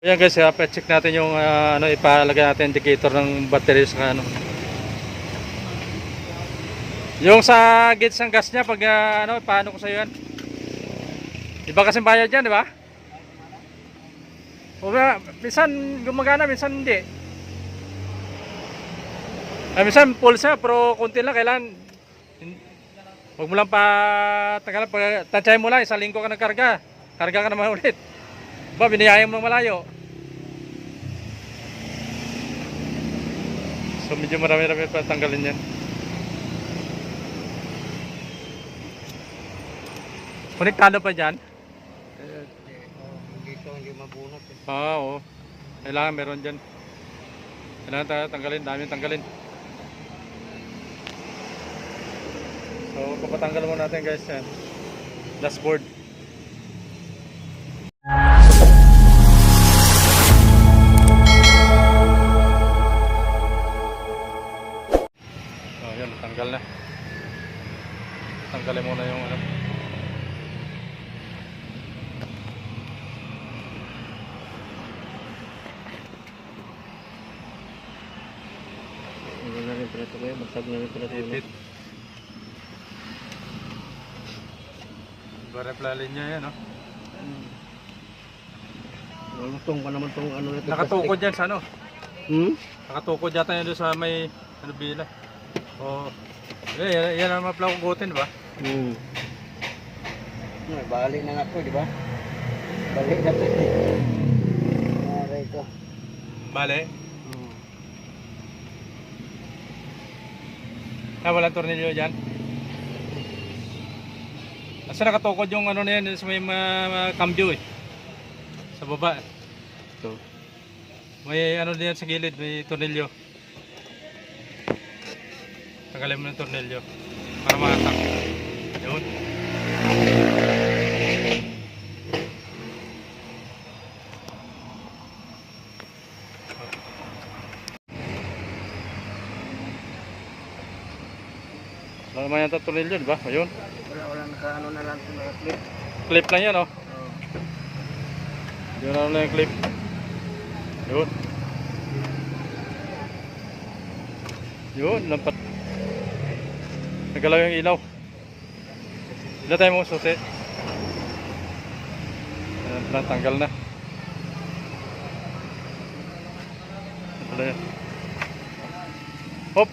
Ayan guys, uh, check natin yung ah, ano ipalagay natin indicator ng battery sa ano. Yung sa gauge ng gas niya pag ah, ano paano ko sa yan? Iba kasi bayad yan, di ba? O ba, minsan gumagana, minsan hindi. Ah, minsan full siya, pero konti lang kailan Huwag mo lang pa tagalan pag tansyahin mo lang isang linggo ka nagkarga. Karga ka naman ulit. Ba, biniyaya mo malayo. So medyo marami-rami pa tanggalin yan. Konektado pa dyan? Dito hindi mabunot eh. Oo. oo. Kailangan meron dyan. Kailangan tayo tanggalin. Dami tanggalin. So papatanggal muna natin guys yan. Dashboard. Magsag na rin pala ito. Edit. Barepla niya yan, no? Malutong pa naman itong ano nito. Nakatukod yan sa ano? Hmm? Nakatukod yata yan doon sa may ano bila. Oh. Eh, yan, yan ang mapla kugutin, ba? Hmm. Ay, balik na nga ito, di ba? Balik na ito. Aray ito. Bale. Ah, walang tornilyo dyan. Kasi nakatukod yung ano na yan sa may ma- ma- cambio eh. Sa baba. Ito. May ano din sa gilid, may tornilyo. Tagalin mo ng tornilyo. Para makatak. Yun. Wala naman yung tornilyo, di ba? Ayun. Wala, wala naka ano na lang ito naka-clip. Clip lang yan, oh. Oh. Yun ano lang yung clip. Yun. Yun, lampat. Nagalaw yung ilaw. Ilan tayo mo susi? Ayan, pala, tanggal na. Yan. Hop!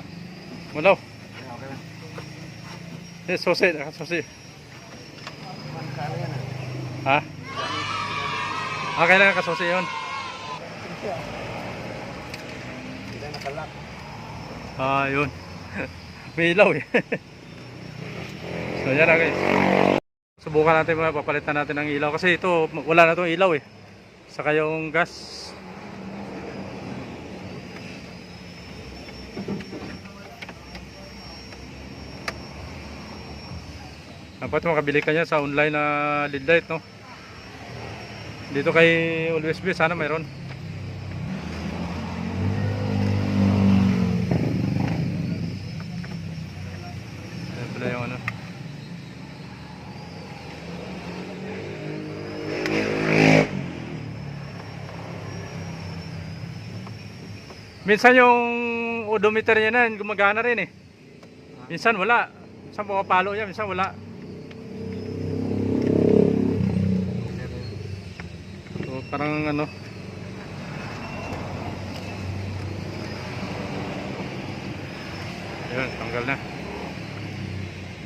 Mulaw. Eh. Magkano yan ah? Ha? Ah, kailangan kasusi yun. Hindi na nakalak. Ah, yun. May ilaw eh. so yan na guys. Subukan natin mga papalitan natin ng ilaw kasi ito wala na itong ilaw eh. Saka yung gas. Dapat makabili ka niya sa online na lead light no. Dito kay Always Be sana mayroon. Ayan pala yung ano. Minsan yung odometer niya na gumagana rin eh. Minsan wala. Minsan pumapalo yan, minsan wala. Parang ano. Ayun, tanggal na.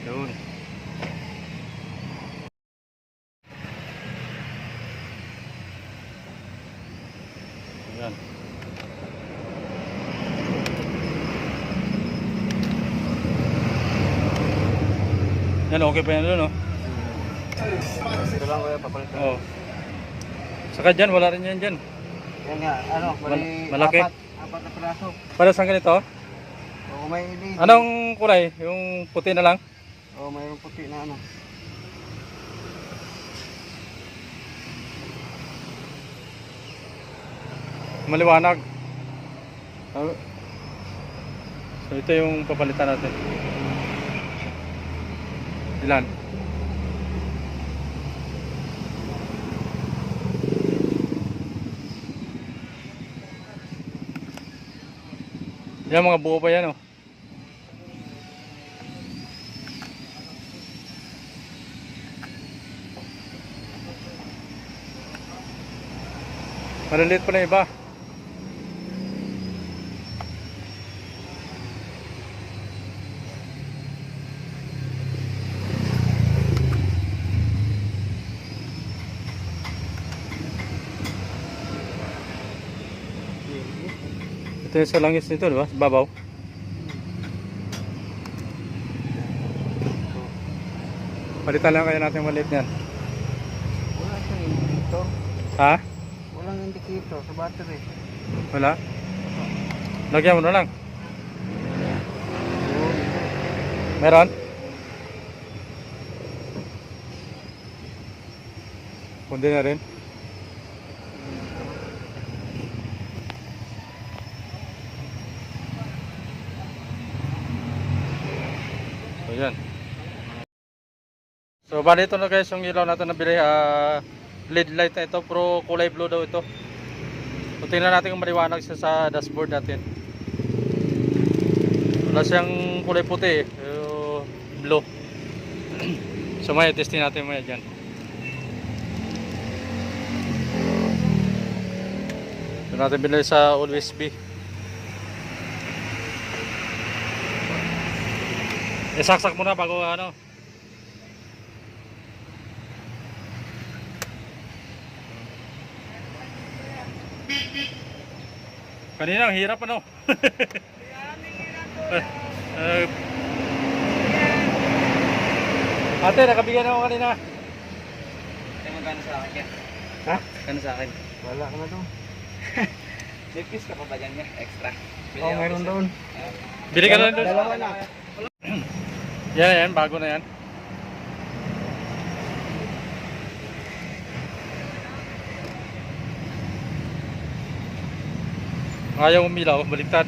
Yun. Ayan. Yan, okay pa yan doon, no? Ito lang kaya papalitan. Oo. Saka dyan, wala rin yan dyan. Yan nga, ano, bali Mal- malaki? apat, apat na piraso. Para saan ganito? Oo, may LED. Anong kulay? Yung puti na lang? Oo, mayroong puti na ano. Maliwanag. Ah, So ito yung papalitan natin. Ilan? Yan mga buo pa yan oh. Maliliit pa na iba. Ito yung sa langis nito, di ba? Babaw. Palitan lang kaya natin maliit niyan. Wala siyang indicator. Ha? Walang indicator sa battery. Wala? Lagyan mo na lang. Meron? Kundi na rin. So yan. Bali ito na guys yung ilaw natin nabili. ah LED light na ito pero kulay blue daw ito. So tingnan natin kung maliwanag siya sa dashboard natin. Wala siyang kulay puti eh. Blue. so may testing natin maya dyan. Ito natin binili sa Always Be. Isaksak mo na bago ano. Kanina ang hirap ano. Eh, Ate, nakabigyan ako kanina. Ay, magkano sa akin yan? Ha? Magkano sa akin? Wala ka na doon. May ka pa ba dyan niya? Extra? Oo, meron doon. Bili ka na doon. Dalawa na. Yan, yan, bago na yan. Ayaw umilaw, baliktad.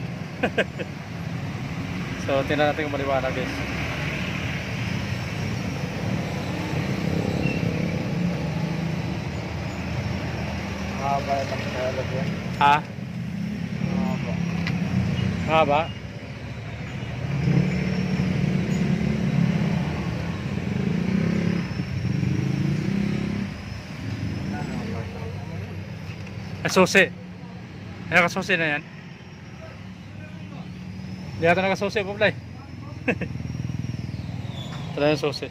so, tingnan natin kung maliwanag guys. Mahaba yung pagkakalap yan. Ha? Mahaba. Mahaba? Kasusi. Ayan, kasusi na yan. Hindi ata nakasusi, Publay. Ito na yung susi.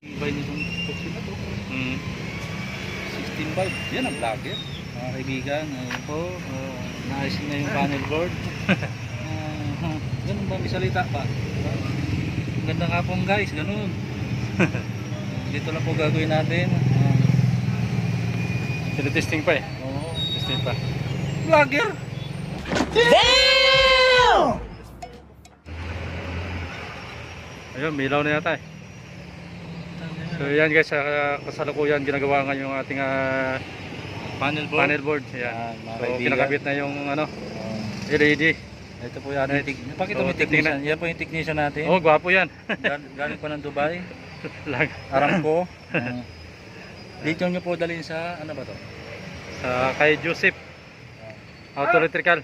Ibay nitong boxing na to. Mm. 16 byte. Yan ang vlogger. Mga kaibigan, ayun po. Uh, naayos na yung panel board. uh, ganun ba? May salita pa. Ang ganda nga pong guys, ganun. Dito lang po gagawin natin. Uh, Tinitesting pa eh. Oo. Testing pa. Vlogger! Ayun, milaw na yata eh. So yan guys, uh, kasalukuyan ginagawa nga yung ating ah, Panel board. panel board. Yan. Mga So kaibigan. kinakabit na yung ano, Uh, LED. ito po yan. Yung tek- Pakita mo Oh, yung technician. Yan po yung technician natin. Oh, gwapo yan. Gal- Galing pa ng Dubai. Aramco. Uh, dito nyo po dalhin sa, ano ba to? Sa kay Joseph. Auto electrical.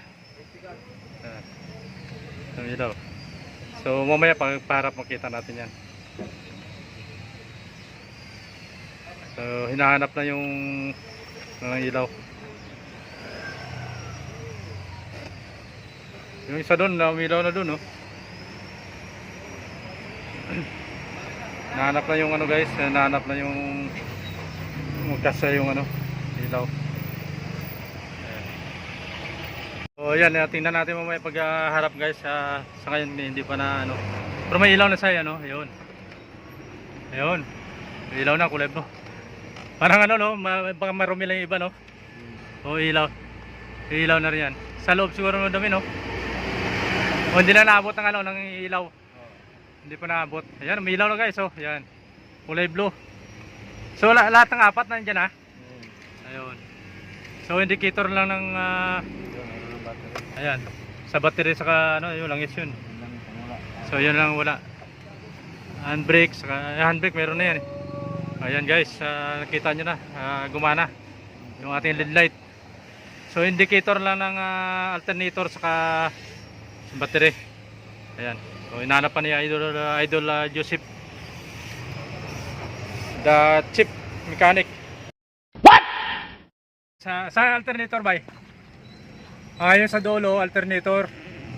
Ah. Milaw. So mamaya pag para makita natin yan. So hinahanap na yung ng ilaw. Yung isa doon, umilaw na doon, oh. Nahanap na yung ano guys, nahanap na yung magkasa yung ano, ilaw. Ayan. So yan, eh, tingnan natin mamaya pag harap guys, ah, sa ngayon eh, hindi pa na ano. Pero may ilaw na siya, ano, ayun. Ayun. May ilaw na, kulay bro. Parang ano no, ma baka marumi lang yung iba no. O ilaw. Ilaw na rin yan. Sa loob siguro madami no. O hindi na naabot ng ano, ng ilaw. Hindi pa naabot. Ayan, may ilaw na guys, oh. Ayan. Kulay blue. So la lahat ng apat nandiyan ha. Ayun. So indicator lang ng ah, ayan. Sa battery saka ano, yun langis yun. So yun lang wala. Handbrake saka eh, handbrake meron na yan. eh. Ayan guys, ah, nakita nyo na, ah, gumana yung ating LED light. So indicator lang ng ah, alternator saka battery. Ayan. So inanap pa ni Idol Idol ah, Joseph the chip mechanic. What? Sa sa alternator ba? Ah, yun sa dulo alternator.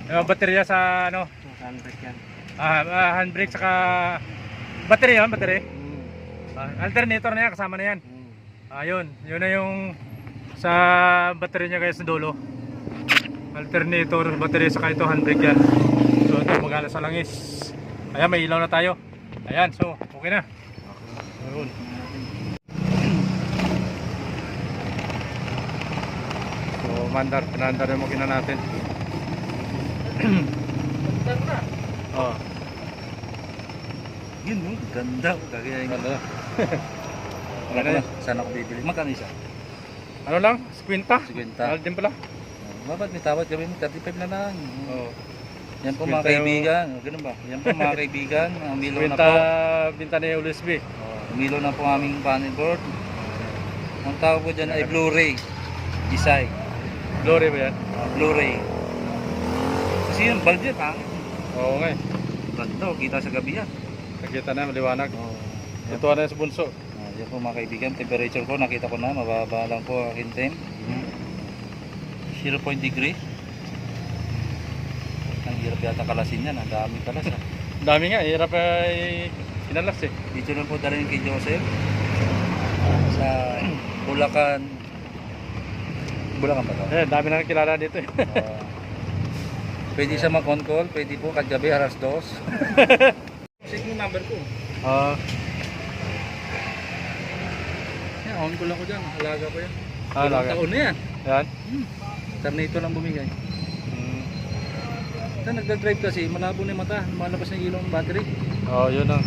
Baterya sa ano? Handbrake yan. Ah, ah, handbrake saka battery yun, battery. Mm. Alternator na yan, kasama na yan. Mm. Yun na yung sa battery niya guys sa dulo. Alternator, battery saka ito handbrake yan. So ito magana sa langis. Ayan, may ilaw na tayo. Ayan, so okay na. Ayun. So mandar, pinandar yung makina natin. oh, Yun, no? Ganda. Kagaya yung ganda. Wala ko na. Saan ako bibili? Magkano isa? Ano lang? Squinta? Squinta. Mahal din pala. Babat may tawad kami, 35 na lang. Oh. Yan po mga kaibigan. Ganun ba? Yan po mga kaibigan. Umilaw na Squinta, po. binta ni USB. Umilaw na po ang aming panel board. Ang tawag ko dyan ay Blu-ray. Isay. Glory ba yan? Ah, Blu-ray. Kasi yung bulb yan, pangit. Oo nga eh. Ganda, oh, kita sa gabi yan. Nakita na, maliwanag. Oh. Ito na sa bunso. Ah, yan po mga kaibigan, temperature ko, nakita ko na, mababa lang po ang aking temp. 0 point degree. Ang hirap yata kalasin yan, ang dami kalas. Ang dami nga, hirap ay inalas eh. Dito lang po dalhin kay Joseph sa Bulacan. Bulacan ba to? Eh, dami na kilala dito eh. Ah, pwede sa mag-on call, pwede po kagabi aras dos. Check yung number ko. Ah, Yan, on call ako dyan. Alaga ko yan. ah, Ilang laga. taon na yan. Yan. Tornado lang bumigay. Mm. Sa nagda-drive kasi, malabo na yung mata. Lumalabas na yung ilaw ng battery. Oh, yun ang.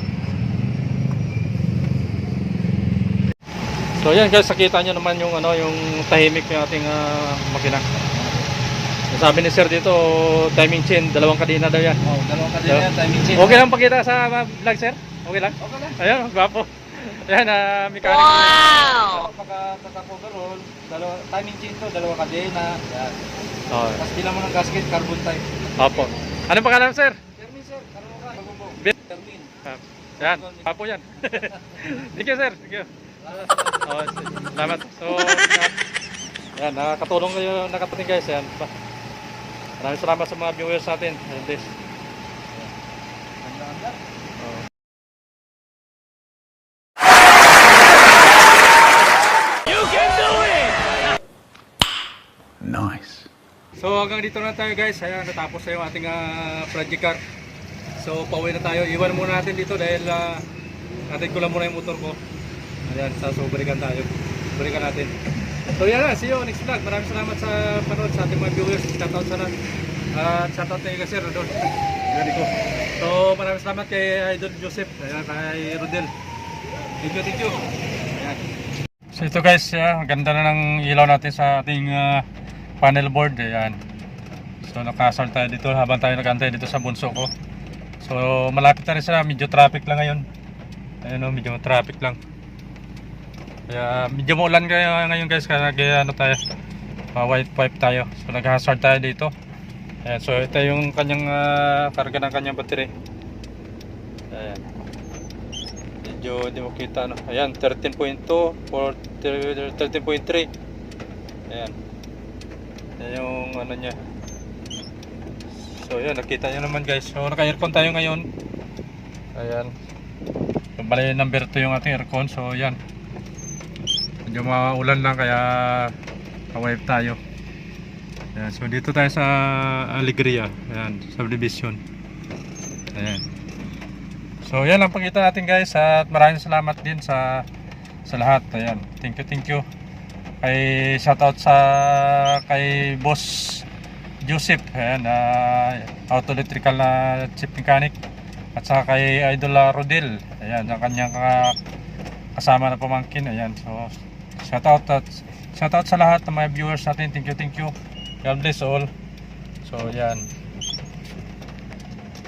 So yan guys, nakita nyo naman yung ano, yung tahimik ng ating ah, makina. Sabi ni sir dito, timing chain, dalawang kadena daw yan. Oh, dalawang kadena yan, timing chain. Okay lang pakita sa ah, vlog sir? Okay lang? Okay lang. Ayan, gwapo. Ayan, ah, mechanic. Wow! Pagka tatap overall, dalawa, timing chain to, dalawa kadena. Yan. Oh, Tapos bilang mo ng gasket, carbon type. opo. Ano pangalan sir? Termin sir. Bin- Termin. Yan, gwapo yan. Thank you sir, thank you. Oh, salamat. So, yan, nakakatulong kayo, nakapating guys. Yan. Maraming salamat sa mga viewers natin. Ayan, this. Ganda-ganda. Oh. Nice. So hanggang dito na tayo guys. Ayan, natapos na yung ating ah, project car. So pauwi na tayo. Iwan muna natin dito dahil uh, natin ko lang muna yung motor ko. Ayan, sa so balikan tayo. Balikan natin. So yan na, see you next vlog. Maraming salamat sa panood sa ating mga viewers. Shoutout sa lahat. At shoutout kay Kasir Rodol. Gani ko. So maraming salamat kay Idol Joseph. Ayan, kay Rodel. Thank you, thank you. Ayan. So ito guys, yeah, ganda na ng ilaw natin sa ating ah, panel board. Ayan. So nakasal tayo dito habang tayo nagantay dito sa bunso ko. So malapit na rin sila, medyo traffic lang ngayon. Ayun o, medyo traffic lang. Kaya medyo maulan kaya ngayon guys, kaya ano tayo, uh, white pipe tayo. So nag-hazard tayo dito. Ayan, so ito yung kanyang ah, karga ng kanyang battery. Ayan. Medyo hindi mo kita no. Ayan, 13.2 or 13.3. Ayan. Yan yung ano niya. So yun, nakita nyo naman guys. So naka-aircon tayo ngayon. Ayan. So, bali number 2 yung ating aircon. So yan. Medyo maulan lang kaya ka-wipe tayo. Ayan. So dito tayo sa Alegria. Ayan, subdivision. Ayan. So yan ang pakita natin guys at maraming salamat din sa sa lahat. Ayan. Thank you, thank you. Kay shoutout sa kay Boss Joseph, ayan, uh, auto electrical na chief mechanic. At saka kay Idol Rodel, ayan, ang kanyang ka- kasama na pamangkin, ayan. So, shoutout at shoutout sa lahat ng mga viewers natin. Thank you, thank you. God bless all. So, ayan.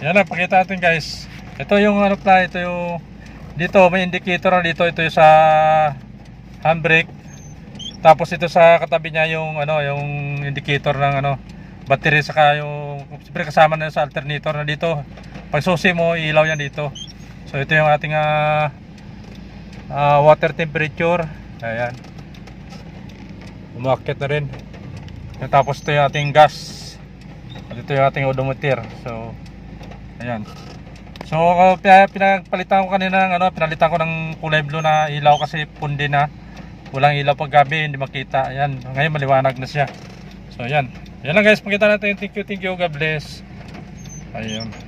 Yan na, pakita natin guys. Ito yung ano pala, ito yung dito may indicator na dito, ito yung sa handbrake. Tapos ito sa katabi niya yung ano, yung indicator ng ano, battery saka yung siyempre kasama na sa alternator na dito. Pag susi mo, ilaw yan dito. So ito yung ating ah, ah, water temperature. Ayan. Umakyat na rin. At Tapos ito yung ating gas. At ito yung ating odometer. So, ayan. So, pina- pinagpalitan ko kanina ng ano, pinalitan ko ng kulay blue na ilaw kasi pundi na. Walang ilaw pag gabi, hindi makita. Ayan, ngayon maliwanag na siya. So, ayan. Ayan lang guys, makita natin. Thank you, thank you. God bless. Ayun.